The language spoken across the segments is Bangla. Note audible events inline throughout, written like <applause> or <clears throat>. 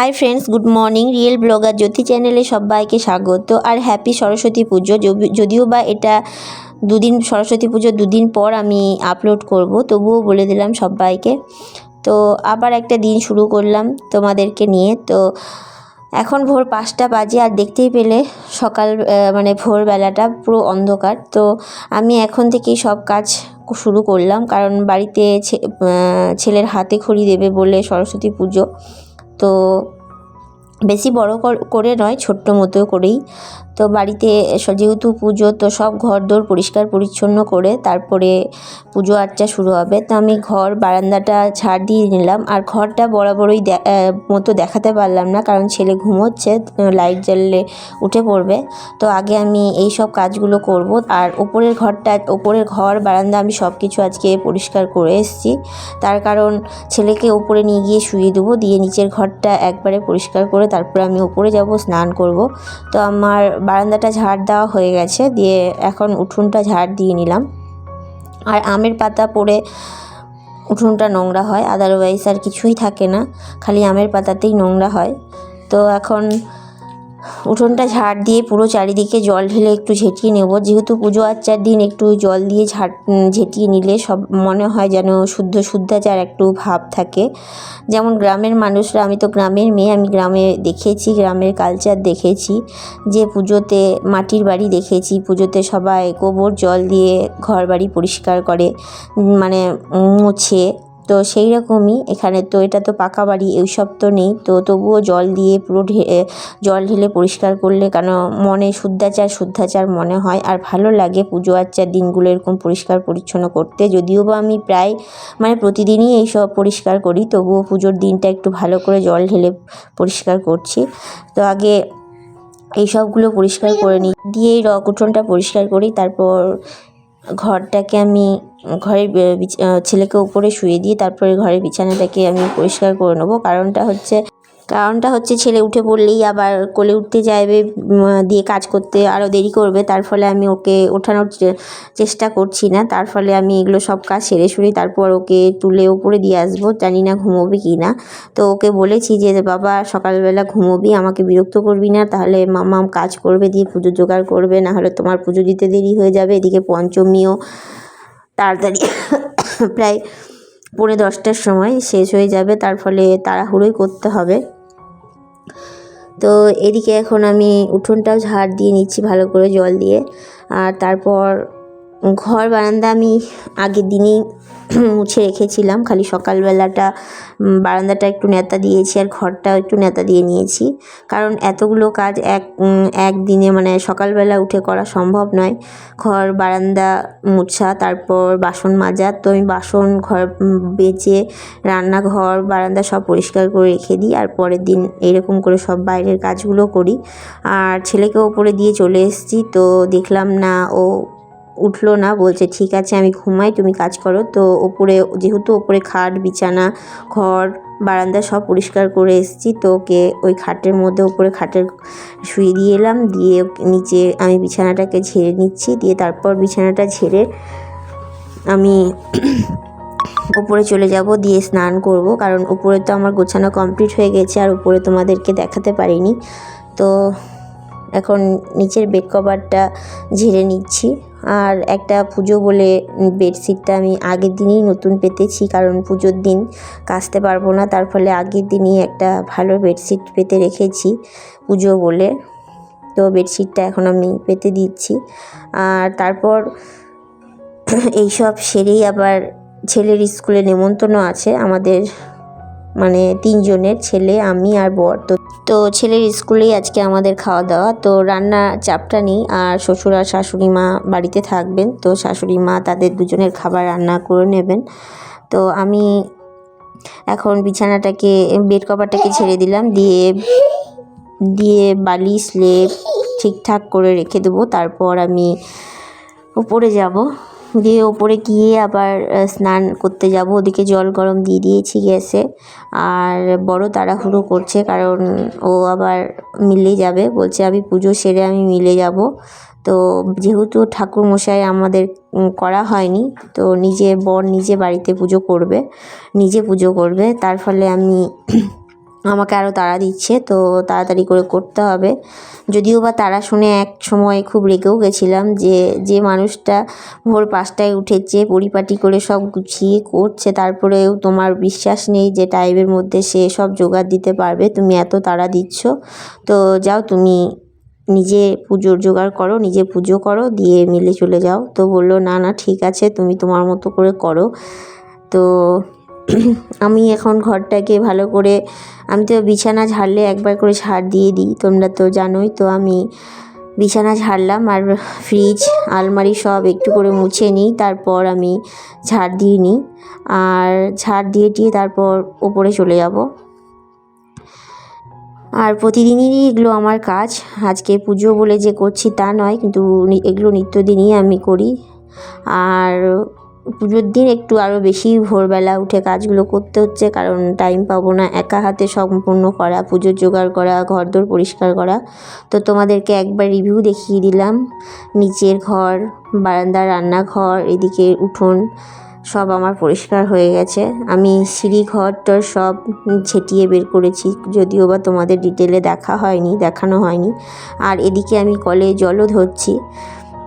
Hi friends good morning real blogger Jyoti চ্যানেলে সবাইকে স্বাগত। আর হ্যাপি সরস্বতী পুজো যদিও বা এটা দুদিন সরস্বতী পুজো দুদিন পর আমি আপলোড করব, তবুও বলে দিলাম সবাইকে। তো আবার একটা দিন শুরু করলাম তোমাদেরকে নিয়ে। তো এখন ভোর পাঁচটা বাজে, আর দেখতেই পেলে সকাল মানে ভোরবেলাটা পুরো অন্ধকার। তো আমি এখন থেকেই সব কাজ শুরু করলাম, কারণ বাড়িতে ছেলের হাতে খড়ি দেবে বলে সরস্বতী পুজো তো বেশি বড় কর- নয় ছোট্ট মতো করেই তো বাড়িতে যেহেতু পুজো, তো সব ঘর দোর পরিষ্কার পরিচ্ছন্ন করে তারপরে পুজো আর্চা শুরু হবে। তো আমি ঘর, বারান্দাটা ছাড় দিয়ে নিলাম। আর ঘরটা বরাবরই মতো দেখাতে পারলাম না, কারণ ছেলে ঘুমোচ্ছে লাইট জ্বাললে উঠে পড়বে। তো আগে আমি এই সব কাজগুলো করব। আর ওপরের ঘরটা, ওপরের ঘর, বারান্দা আমি সব কিছু আজকে পরিষ্কার করে এসেছি। তার কারণ ছেলেকে ওপরে নিয়ে গিয়ে শুয়ে দেবো, দিয়ে নিচের ঘরটা একবারে পরিষ্কার করে তারপরে আমি ওপরে যাব, স্নান করব। তো আমার বারান্দাটা ঝাড় দেওয়া হয়ে গেছে, দিয়ে এখন উঠুনটা ঝাড় দিয়ে নিলাম। আর আমের পাতা পড়ে উঠুনটা নোংরা হয় আদারওয়াইজ আর কিছুই থাকে না, খালি আমের পাতাতেই নোংরা হয়। তো এখন উঠোনটা ঝাড় দিয়ে পুরো চারিদিকে জল ঢেলে একটু ঝেঁটিয়ে নেব। যেহেতু পুজো আচ্চার দিন, একটু জল দিয়ে ঝাড় ঝেঁটিয়ে নিলে সব মনে হয় যেন শুদ্ধ শুদ্ধাচার একটু ভাব থাকে। যেমন গ্রামের মানুষরা, আমি তো গ্রামের মেয়ে, আমি গ্রামে দেখেছি, গ্রামের কালচার দেখেছি, যে পুজোতে মাটির বাড়ি দেখেছি, পুজোতে সবাই গোবর জল দিয়ে ঘর বাড়ি পরিষ্কার করে মানে মুছে তো সেই রকমই এখানে তো এটা তো পাকা বাড়ি এইসব তো নেই। তো তবুও জল দিয়ে পুরো জল ঢেলে পরিষ্কার করলে কেন মনে শুদ্ধাচার শুদ্ধাচার মনে হয়। আর ভালো লাগে পুজো আচ্চার দিনগুলো এরকম পরিষ্কার পরিচ্ছন্ন করতে। যদিও বা আমি প্রায় মানে প্রতিদিনই এইসব পরিষ্কার করি, তবুও পুজোর দিনটা একটু ভালো করে জল ঢেলে পরিষ্কার করছি। তো আগে এই সবগুলো পরিষ্কার করে নিই। দিয়ে রক উঠোনটা পরিষ্কার করি, তারপর ঘরটাকে আমি, ঘরের ছেলেকে উপরে শুয়ে দিয়ে তারপরে ঘরের বিছানাটাকে আমি পরিষ্কার করে নেব। কারণটা হচ্ছে কারণটা হচ্ছে ছেলে উঠে পড়লেই আবার কোলে উঠতে চাইবে দিয়ে কাজ করতে আরও দেরি করবে। তার ফলে আমি ওকে ওঠানোর চেষ্টা করছি না। তার ফলে আমি এগুলো সব কাজ সেরে সুরে তারপর ওকে তুলে ওপরে দিয়ে আসব। জানি না ঘুমোবে কি না। তো ওকে বলেছি যে, বাবা, সকালবেলা ঘুমোবি, আমাকে বিরক্ত করবি না। তাহলে মামাম কাজ করবে, দিয়ে পুজো জোগাড় করবে। না হলে তোমার পুজো দিতে দেরি হয়ে যাবে। এদিকে পঞ্চমীও তাড়াতাড়ি <coughs> প্রায় পৌনে দশটার সময় শেষ হয়ে যাবে। তার ফলে তাড়াহুড়োই করতে হবে। তো এদিকে এখন আমি উঠোনটাও ঝাড় দিয়ে নিচ্ছি ভালো করে জল দিয়ে। আর তারপর ঘর বারান্দা আমি আগের দিনই <clears throat> মুছে রেখেছিলাম। খালি সকালবেলাটা বারান্দাটা একটু নেতা দিয়েছি আর ঘরটাও একটু নেতা দিয়ে নিয়েছি। কারণ এতগুলো কাজ এক একদিনে মানে সকালবেলা উঠে করা সম্ভব নয়। ঘর বারান্দা মোছা, তারপর বাসন মাজা, তো আমি বাসন ঘর বেঁচে রান্নাঘর, বারান্দা সব পরিষ্কার করে রেখে দিই। আর পরের দিন এরকম করে সব বাইরের কাজগুলো করি। আর ছেলেকে ওপরে দিয়ে চলে এসেছি, তো দেখলাম না ও উঠল না, বলছে, ঠিক আছে, আমি ঘুমাই, তুমি কাজ করো। তো ওপরে, যেহেতু ওপরে খাট, বিছানা, ঘর, বারান্দা সব পরিষ্কার করে এসেছি, তো ওকে ওই খাটের মধ্যে, ওপরে খাটের শুয়ে দিয়ে এলাম, দিয়ে নিচে আমি বিছানাটাকে ঝেড়ে নিচ্ছি, দিয়ে তারপর বিছানাটা ঝেড়ে আমি উপরে চলে যাব, দিয়ে স্নান করব, কারণ উপরে তো আমার গোছানো কমপ্লিট হয়ে গেছে, আর উপরে তোমাদেরকে দেখাতে পারিনি। তো এখন নিচের বেড কভারটা ঝেড়ে নিচ্ছি। আর একটা পুজো বলে বেডশিটটা আমি আগের দিনই নতুন পেতেছি, কারণ পুজোর দিন কাচতে পারব না। তার ফলে আগের দিনই একটা ভালো বেডশিট পেতে রেখেছি পুজো বলে। তো বেডশিটটা এখন আমি পেতে দিচ্ছি। আর তারপর <clears throat> এইসব সেরেই আবার ছেলের স্কুলে নেমন্তন্ন আছে আমাদের মানে তিনজনের ছেলে, আমি আর বর। তো তো ছেলের স্কুলেই আজকে আমাদের খাওয়া দাওয়া তো রান্না চাপটা নেই আর শ্বশুর আর শাশুড়ি মা বাড়িতে থাকবেন। তো শাশুড়ি মা তাদের দুজনের খাবার রান্না করে নেবেন। তো আমি এখন বিছানাটাকে, বেড কভারটাকে ছেড়ে দিলাম। দিয়ে দিয়ে বালি স্লেপ ঠিকঠাক করে রেখে দেবো। তারপর আমি উপরে যাব। দিয়ে ওপরে গিয়ে আবার স্নান করতে যাব। ওদিকে জল গরম দিয়ে দিয়েছি গ্যাসে। আর বড় তাড়াহুড়ো করছে কারণ ও আবার মিলে যাবে। বলছে, আমি পুজো সেরে আমি মিলে যাব। তো যেহেতু ঠাকুর মশাই আমাদের করা হয়নি, তো নিজে, বর নিজে বাড়িতে পুজো করবে, নিজে পুজো করবে। তার ফলে আমি আমাকে আরও তাড়া দিচ্ছে, তো তাড়াতাড়ি করে করতে হবে। যদিও বা তারা শুনে এক সময় খুব রেগেও গেছিলাম যে যে মানুষটা ভোর পাঁচটায় উঠেছে, পরিপাটি করে সব গুছিয়ে করছে, তারপরেও তোমার বিশ্বাস নেই যে টাইমের মধ্যে সে সব জোগাড় দিতে পারবে, তুমি এত তাড়া দিচ্ছ। তো যাও তুমি নিজে পুজোর জোগাড় করো, নিজে পুজো করো, দিয়ে মিলে চলে যাও। তো বলল, না না, ঠিক আছে, তুমি তোমার মতো করে করো। তো <coughs> আমি এখন ঘরটাকে ভালো করে, আমি তো বিছানা ঝাড়লে একবার করে ঝাড় দিয়ে দিই, তোমরা তো জানোই, তো আমি বিছানা ঝাড়লাম আর ফ্রিজ আলমারি সব একটু করে মুছে নিই, তারপর আমি ঝাড় দিয়ে নিই, আর ঝাড় দিয়ে দিয়ে তারপর ওপরে চলে যাব। আর প্রতিদিনই এগুলো আমার কাজ, আজকে পুজো বলে যে করছি তা নয়, কিন্তু এগুলো নিত্যদিনই আমি করি, আর পুজোর দিন একটু আরও বেশি ভোরবেলা উঠে কাজগুলো করতে হচ্ছে, কারণ টাইম পাবো না। একা হাতে সম্পূর্ণ করা, পুজোর জোগাড় করা, ঘরদোর পরিষ্কার করা। তো তোমাদেরকে একবার রিভিউ দেখিয়ে দিলাম। নিচের ঘর বারান্দা রান্নাঘর, এদিকে উঠোন, সব আমার পরিষ্কার হয়ে গেছে। আমি সিঁড়ি ঘরটার সব ছেটিয়ে বের করেছি, যদিও বা তোমাদের ডিটেলে দেখা হয়নি, দেখানো হয়নি। আর এদিকে আমি কলে জলও ধরছি।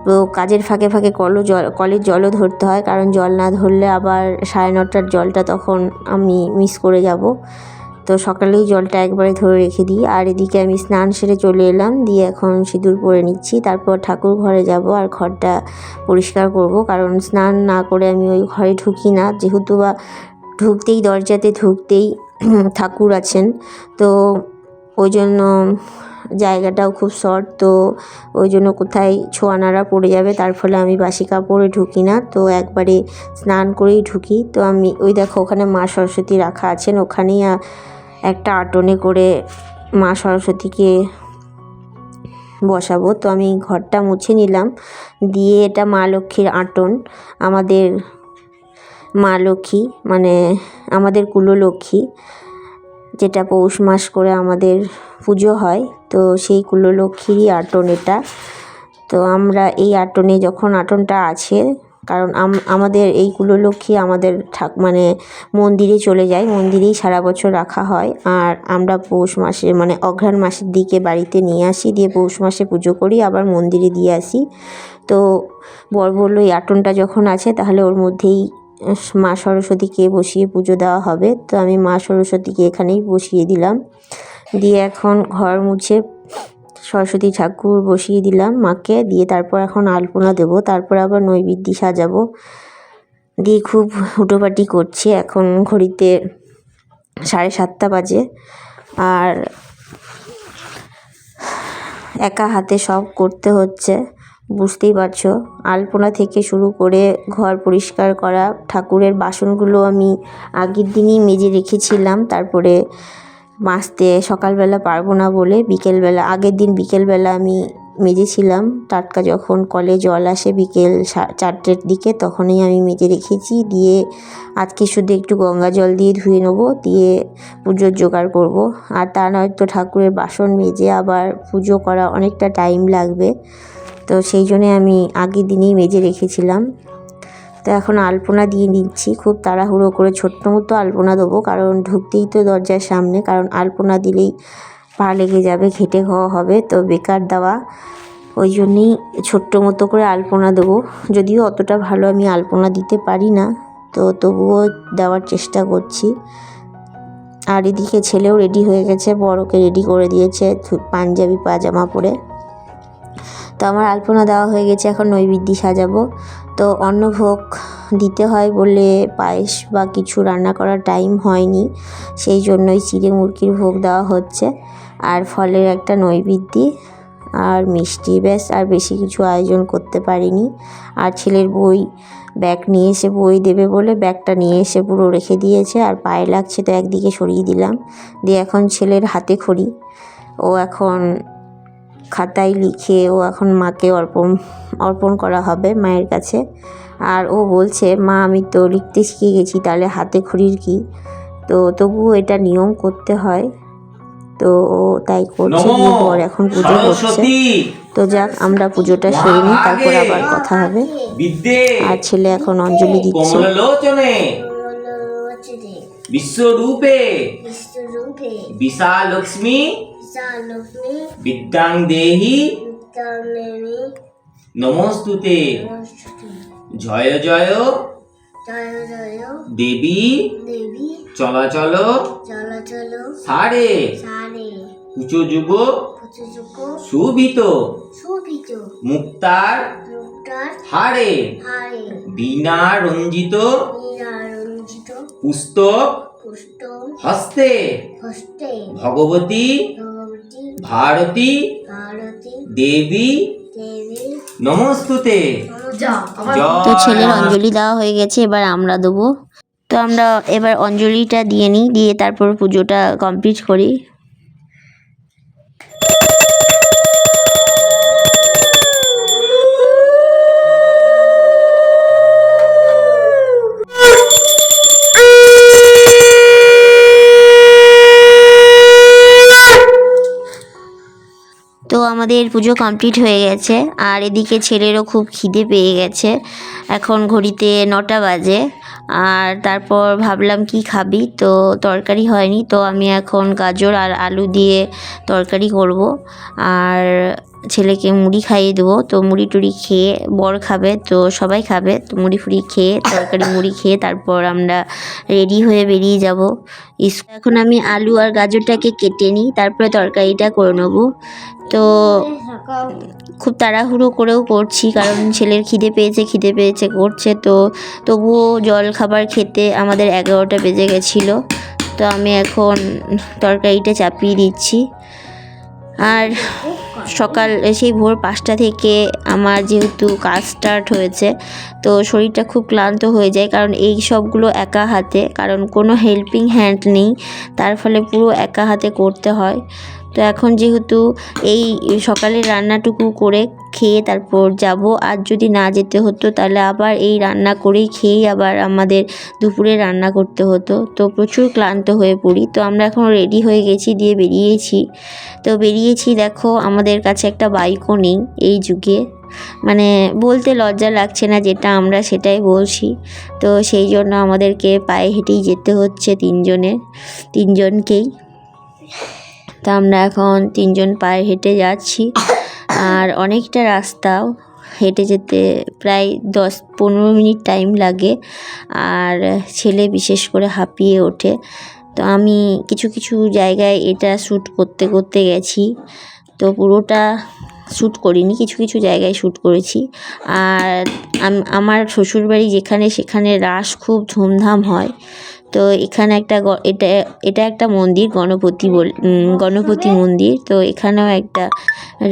তো কাজের ফাঁকে ফাঁকে কলও জল কলের জলও ধরতে হয়, কারণ জল না ধরলে আবার সাড়ে নটার জলটা তখন আমি মিস করে যাব। তো সকালেই জলটা একবারে ধরে রেখে দিই, আর এদিকে আমি স্নান সেরে চলে এলাম, দিয়ে এখন সিঁদুর পরে নিচ্ছি, তারপর ঠাকুর ঘরে যাব আর ঘরটা পরিষ্কার করব, কারণ স্নান না করে আমি ওই ঘরে ঢুকি না, যেহেতু বা ঢুকতেই, দরজাতে ঢুকতেই ঠাকুর আছেন, তো ওই জন্য জায়গাটাও খুব শর্ট, তো ওই জন্য কোথায় ছোঁয়ানারা পড়ে যাবে, তার ফলে আমি বাসি কাপড়ে ঢুকি না, তো একবারে স্নান করেই ঢুকি। তো আমি, ওই দেখো ওখানে মা সরস্বতী রাখা আছেন, ওখানেই একটা আটনে করে মা সরস্বতীকে বসাবো। তো আমি ঘরটা মুছে নিলাম, দিয়ে এটা মা লক্ষ্মীর আটন, আমাদের মা লক্ষ্মী মানে আমাদের কুললক্ষ্মী, যেটা পৌষ মাস করে আমাদের পুজো হয়। তো সেই কুললক্ষ্মীরই আটন এটা। তো আমরা এই আটনে যখন আটনটা আছে, কারণ আম- আমাদের এই কুললক্ষ্মী আমাদের ঠাক মানে মন্দিরে চলে যায়। মন্দিরেই সারা বছর রাখা হয়। আর আমরা পৌষ মাসে মানে অঘ্রাণ মাসের দিকে বাড়িতে নিয়ে আসি, দিয়ে পৌষ মাসে পুজো করি, আবার মন্দিরে দিয়ে আসি। তো বর বলল এই আটনটা যখন আছে, তাহলে ওর মধ্যেই মা সরস্বতীকে বসিয়ে পুজো দেওয়া হবে। তো আমি মা সরস্বতীকে এখানেই বসিয়ে দিলাম। দিয়ে এখন ঘর মুছে সরস্বতী ঠাকুর বসিয়ে দিলাম মাকে। দিয়ে তারপর এখন আলপনা দেবো, তারপর আবার নৈবেদ্য সাজাবো। দিয়ে খুব হুটোপাটি করছি, এখন ঘড়িতে সাড়ে সাতটা বাজে। আর একা হাতে সব করতে হচ্ছে, বুঝতেই পারছ। আলপনা থেকে শুরু করে ঘর পরিষ্কার করা, ঠাকুরের বাসনগুলো আমি আগের দিনই মেজে রেখেছিলাম, তারপরে মাজতে সকালবেলা পারব না বলে বিকেলবেলা, আগের দিন বিকেলবেলা আমি মেজেছিলাম টাটকা যখন কলে জল আসে বিকেল চারটের দিকে, তখনই আমি মেজে রেখেছি। দিয়ে আজকে শুধু একটু গঙ্গা জল দিয়ে ধুয়ে নেব, দিয়ে পুজোর জোগাড় করব। আর তা নয়তো ঠাকুরের বাসন মেজে আবার পুজো করা অনেকটা টাইম লাগবে। তো সেই জন্যে আমি আগের দিনেই মেজে রেখেছিলাম। তো এখন আলপনা দিয়ে নিচ্ছি খুব তাড়াহুড়ো করে ছোট্ট মতো আলপনা দেবো, কারণ ঢুকতেই তো দরজার সামনে, কারণ আলপনা দিলেই পা লেগে যাবে, ঘেটে খাওয়া হবে, তো বেকার দেওয়া। ওই জন্যেই ছোট্ট মতো করে আলপনা দেবো। যদিও অতটা ভালো আমি আলপনা দিতে পারি না, তো তবুও দেওয়ার চেষ্টা করছি। আর এদিকে ছেলেও রেডি হয়ে গেছে, বড়কে রেডি করে দিয়েছে পাঞ্জাবি, পাজামা পরে। তো আমার আলপনা দেওয়া হয়ে গেছে, এখন নৈবেদ্য সাজাবো। তো অন্নভোগ দিতে হয় বলে পায়েস বা কিছু রান্না করার টাইম হয়নি। সেই জন্যই চিড়ে মুরগির ভোগ দেওয়া হচ্ছে। আর ফলের একটা নৈবেদ্য আর মিষ্টি, ব্যাস, আর বেশি কিছু আয়োজন করতে পারিনি। আর ছেলের বই ব্যাগ নিয়ে এসে বই দেবে বলে ব্যাগটা নিয়ে এসে পুরো রেখে দিয়েছে। আর পায়ে লাগছে তো একদিকে সরিয়ে দিলাম। দিয়ে এখন ছেলের হাতে খড়ি। ও এখন খাতায় লিখে ও এখন মাকে অর্পণ অর্পণ করা হবে মায়ের কাছে। আর ও বলছে মা আমি তো লিখতে শিখে গেছি তাহলে হাতে খড়ির কি? তো তবুও এটা নিয়ম করতে হয়। তো ও তাই করছে বর এখন পুজো করছে। তো যাক আমরা পুজোটা সেরে নিই তারপর আবার কথা হবে। আর ছেলে এখন অঞ্জলি দিচ্ছে। বিশ্বরূপে। বিশাল লক্ষ্মী বিদ্যাং দেহি নমস্তুতে জয় জয় দেবী দেবী চলাচল চলাচল সারে উঁচু যুগ শোভিত মুক্তার হারে বীণা রঞ্জিত পুস্তক হস্তে হস্তে ভগবতী ভারতী ভারতী দেবী দেবী নমস্তুতে। তো ছেলের। অঞ্জলি দেওয়া হয়ে গেছে এবার আমরা দেবো। তো আমরা এবার অঞ্জলিটা দিয়ে নিই দিয়ে তারপর পুজোটা কমপ্লিট করি। আমাদের পুজো কমপ্লিট হয়ে গেছে। আর এদিকে ছেলেরও খুব খিদে পেয়ে গেছে। এখন ঘড়িতে নটা বাজে। আর তারপর ভাবলাম কি খাবি? তো তরকারি হয়নি। তো আমি এখন গাজর আর আলু দিয়ে তরকারি করব। আর ছেলেকে মুড়ি খাইয়ে দেবো। তো মুড়ি টুড়ি খেয়ে বর খাবে, তো সবাই খাবে। তো মুড়ি ফুড়ি খেয়ে, তরকারি মুড়ি খেয়ে তারপর আমরা রেডি হয়ে বেরিয়ে যাব। এখন আমি আলু আর গাজরটাকে কেটে নিই, তারপরে তরকারিটা করে নেব। তো খুব তাড়াহুড়ো করেও করছি, কারণ ছেলের খিদে পেয়েছে খিদে পেয়েছে করছে। তো তবুও জল খাবার খেতে আমাদের এগারোটা বেজে গেছিল। তো আমি এখন তরকারিটা চাপিয়ে দিচ্ছি। আর সকাল সেই ভোর পাঁচটা থেকে আমার যেহেতু কাজ স্টার্ট হয়েছে, তো শরীরটা খুব ক্লান্ত হয়ে যায় কারণ এই সবগুলো একা হাতে, কারণ কোনো হেল্পিং হ্যান্ড নেই, তার ফলে পুরো একা হাতে করতে হয়। তো এখন যেহেতু এই সকালের রান্নাটুকু করে খেয়ে তারপর যাব, আর যদি না যেতে হতো তাহলে আবার এই রান্না করেই খেয়েই আবার আমাদের দুপুরে রান্না করতে হতো। তো প্রচুর ক্লান্ত হয়ে পড়ি। তো আমরা এখন রেডি হয়ে গেছি, দিয়ে বেরিয়েছি। তো বেরিয়েছি, দেখো আমাদের কাছে একটা বাইকও নেই এই যুগে। মানে বলতে লজ্জা লাগছে না যেটা আমরা সেটাই বলছি। তো সেই জন্য আমাদেরকে পায়ে হেঁটেই যেতে হচ্ছে তিনজনের তিনজনকেই। তা আমরা এখন তিনজন পায়ে হেঁটে যাচ্ছি। আর অনেকটা রাস্তাও হেঁটে যেতে প্রায় দশ পনেরো মিনিট টাইম লাগে। আর ছেলে বিশেষ করে হাঁপিয়ে ওঠে। তো আমি কিছু কিছু জায়গায় এটা শ্যুট করতে করতে গেছি। তো পুরোটা শ্যুট করিনি, কিছু কিছু জায়গায় শ্যুট করেছি। আর আমার শ্বশুরবাড়ি যেখানে সেখানে রাস খুব ধুমধাম হয়। তো এখানে একটা এটা এটা একটা মন্দির, গণপতি বল গণপতি মন্দির। তো এখানেও একটা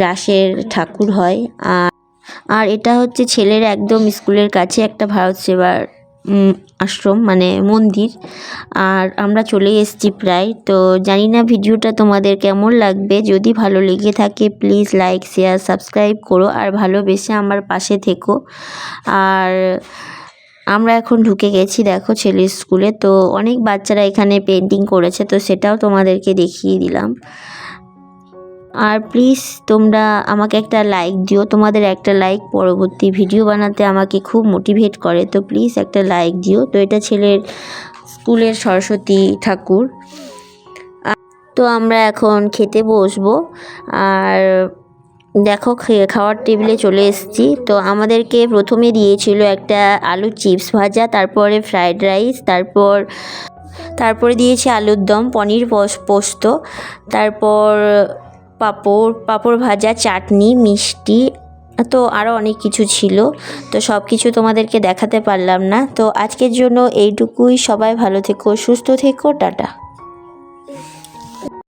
রাসের ঠাকুর হয়। আর আর এটা হচ্ছে ছেলের একদম স্কুলের কাছে একটা ভারত সেবার আশ্রম মানে মন্দির। আর আমরা চলে এসেছি প্রায়। তো জানি না ভিডিওটা তোমাদের কেমন লাগবে। যদি ভালো লেগে থাকে প্লিজ লাইক শেয়ার সাবস্ক্রাইব করো। আর ভালোবেসে আমার পাশে থেকো। আর আমরা এখন ঢুকে গেছি, দেখো ছেলের স্কুলে। তো অনেক বাচ্চারা এখানে পেন্টিং করেছে, তো সেটাও তোমাদেরকে দেখিয়ে দিলাম। আর প্লিজ তোমরা আমাকে একটা লাইক দিও। তোমাদের একটা লাইক পরবর্তী ভিডিও বানাতে আমাকে খুব মোটিভেট করে। তো প্লিজ একটা লাইক দিও। তো এটা ছেলের স্কুলের সরস্বতী ঠাকুর। তো আমরা এখন খেতে বসবো। আর দেখো খাওয়ার টেবিলে চলে এসেছি। তো আমাদেরকে প্রথমে দিয়েছিল একটা আলু চিপস ভাজা, তারপরে ফ্রায়েড রাইস, তারপর, তারপরে দিয়েছে আলুর দম, পনির পোস- পোস্ত, তারপর পাঁপড় পাঁপড় ভাজা, চাটনি, মিষ্টি, তো আরও অনেক কিছু ছিল। তো সব কিছু তোমাদেরকে দেখাতে পারলাম না। তো আজকের জন্য এইটুকুই। সবাই ভালো থেকো, সুস্থ থেকো, টাটা।